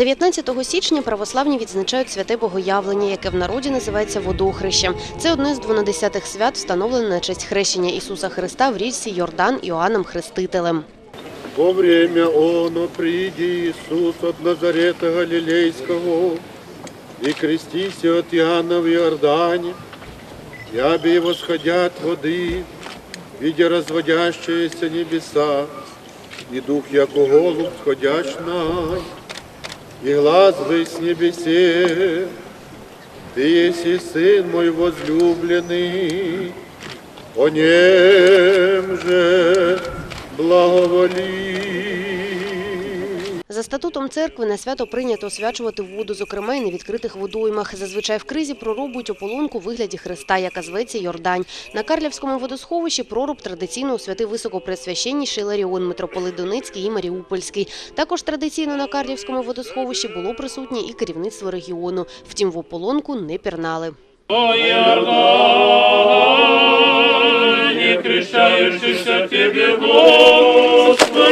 19 січня православні відзначають святе Богоявлення, яке в народі називається водохрещем. Це одне з двонадесятих свят, встановлене на честь хрещення Ісуса Христа в річці Йордан Іоанном Хрестителем. Во время оно приди Иисус от Назарета Галилейского и крестись от Иоанна в Иордане, и обе восходят воды, видя разводящиеся небеса, и дух, яко голубь сходящ на, и глаз вы с небесе, ты еси Сын мой возлюбленный, о нем же благоволи. Статутом церкви на свято прийнято освячувати воду, зокрема і на відкритих водоймах. Зазвичай в кризі прорубують ополонку у вигляді хреста, яка зветься Йордань. На Карлівському водосховищі проруб традиційно освятив високопресвященніший Ларіон, митрополит Донецький і Маріупольський. Також традиційно на Карлівському водосховищі було присутнє і керівництво регіону. Втім, в ополонку не пірнали. О крещающийся Тебе, Господи,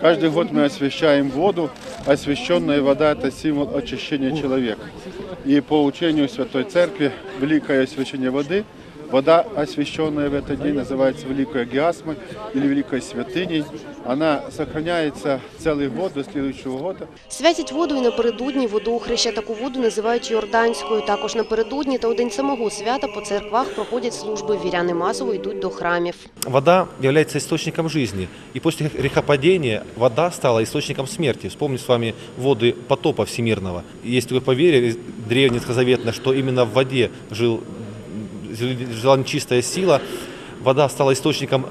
Каждый год мы освящаем воду. Освященная вода – это символ очищения человека. И по учению Святой Церкви, великое освящение воды, вода, освященная в этот день, называется Великой Гиасмой или Великой Святыней. Она сохраняется целый год до следующего года. Святять воду і напередодні водохреща. Таку воду називають Йорданською. Також напередодні та у день самого свята по церквах проходять служби. Віряни масово йдуть до храмів. Вода является источником жизни. И после грехопадения вода стала источником смерти. Вспомним с вами воды потопа всемирного. Есть такое поверье древнее, ветхозаветное, что именно в воде жил, жила нечистая сила. Вода стала источником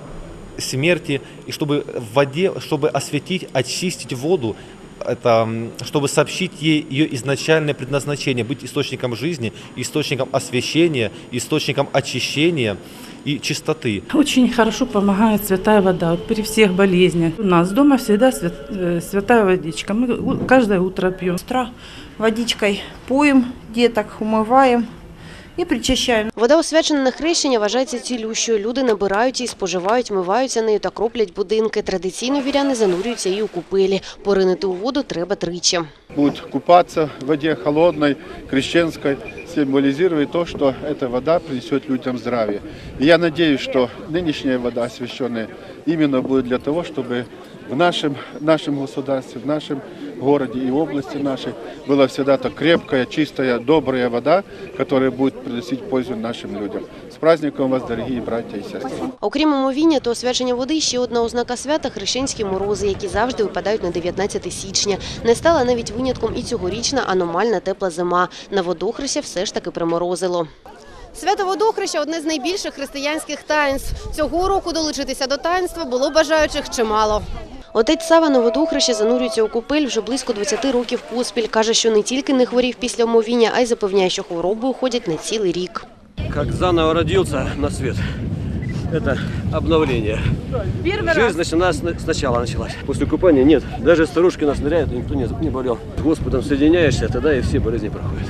смерти. И чтобы в воде, чтобы осветить, очистить воду, это, чтобы сообщить ей ее изначальное предназначение, быть источником жизни, источником освящения, источником очищения и чистоты. Очень хорошо помогает святая вода вот при всех болезнях. У нас дома всегда свят- э, святая водичка. Мы каждое утро пьем. утра водичкой поем, деток умываем и причащаем. Вода, освячена на хрещення, вважається цілющою. Люди набирають її, споживають, миваються нею та кроплять будинки. Традиційно віряни занурюються і у купелі. Поринити у воду треба тричі. Будет купаться в воде холодной, крещенской, символизирует то, что эта вода принесет людям здравие. И я надеюсь, что нынешняя вода освященная именно будет для того, чтобы в нашем, нашем государстве, в нашем городе и области нашей была всегда то крепкая, чистая, добрая вода, которая будет приносить пользу нашим людям. С праздником вас, дорогие братья и сестры! Окрім омовіння, то освячення води ще одна ознака свята – хрещенські морози, які завжди випадають на 19 січня. Не стала навіть винятком і цьогорічна аномальна тепла зима. На водохреща все ж таки приморозило. Свято водохреща – одне з найбільших християнських таїнств. Цього року долучитися до таїнства було бажаючих чимало. Отець Сава Новодухрища занурюється у купель вже близько 20 років поспіль. Каже, що не тільки не хворів після омовіння, а й запевняє, що хвороби уходять на цілий рік. как заново родился на свет Это обновление. Жизнь начала, сначала началась. После купания нет. Даже старушки нас ныряют, никто не, не болел. С Господом соединяешься, тогда и все болезни проходят.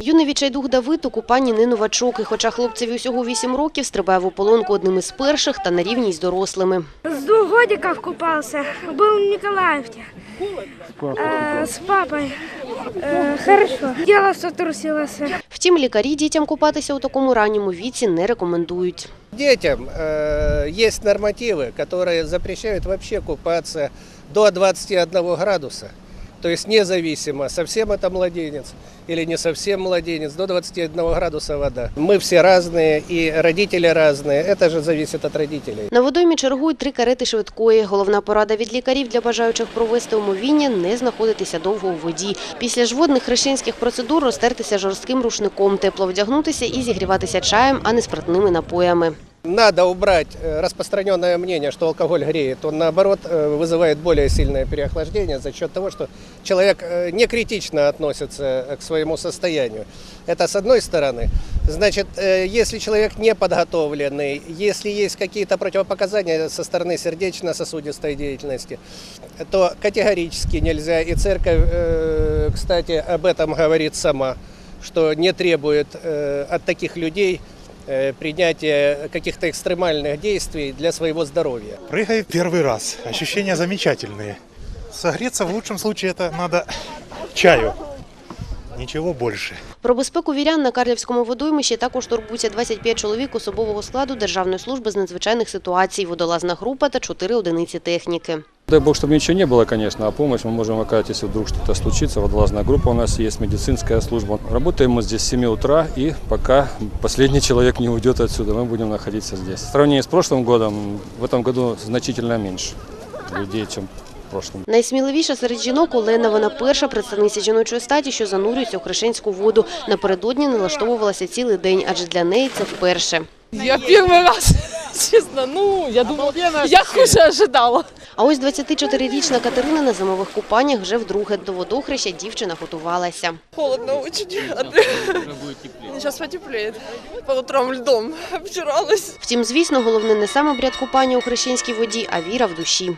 Юний відчайдух Давид у купанні не новачок, і хоча хлопцеві усього 8 років, стрибає в ополонку одним із перших та на рівні з дорослими. С двух годиков купался. Был в Николаевке. Э, с папой. Э, хорошо. Дело, что трусилось. Втім, лікарі дітям купатися у такому ранньому віці не рекомендують. Детям э, есть нормативы, которые запрещают вообще купаться до 21 градуса. То есть независимо, совсем это младенец или не совсем младенец, до 21 градуса вода. Мы все разные и родители разные, это же зависит от родителей. На водоймі чергують три карети швидкої. Головна порада від лікарів для бажаючих провести умовіння – не знаходитися довго у воді. Після ж водних хрещенських процедур розтертися жорстким рушником, тепло вдягнутися і зігріватися чаєм, а не спиртними напоями. Надо убрать э, распространенное мнение, что алкоголь греет. Он, наоборот, э, вызывает более сильное переохлаждение за счет того, что человек э, не критично относится к своему состоянию. Это с одной стороны. Значит, если человек не подготовленный, если есть какие-то противопоказания со стороны сердечно-сосудистой деятельности, то категорически нельзя. И церковь, кстати, об этом говорит сама, что не требует от таких людей принятия каких-то экстремальных действий для своего здоровья. Прыгаю первый раз. Ощущения замечательные. Согреться в лучшем случае это надо чаю. Ничего больше. Про безпеку вірян на Карлівському водоймищі також турбуються 25 чоловік особового складу Державної служби з надзвичайних ситуацій, водолазна група та 4 одиниці техніки. Дай бог, чтобы ничего не было, конечно, а помощь мы можем оказать, если вдруг что-то случится. Водолазная группа у нас есть, медицинская служба. Работаем мы здесь с 7 утра, и пока последний человек не уйдет отсюда, мы будем находиться здесь. В сравнении с прошлым годом, в этом году значительно меньше людей, чем в прошлом. Найсміливіша серед жінок Олена. Вона перша представниця жіночої статі, що занурюється у хрещенську воду. Напередодні налаштовувалася цілий день, адже для неї це вперше. Я первый раз, честно, ну, я думала, я хуже ожидала. А ось 24-річна Катерина на зимових купаннях вже вдруге до водохреща дівчина готувалася. Холодно дуже. Зараз потепліє. По утрам льдом обтиралась. Втім, звісно, головне не сам обряд купання у хрещенській воді, а віра в душі.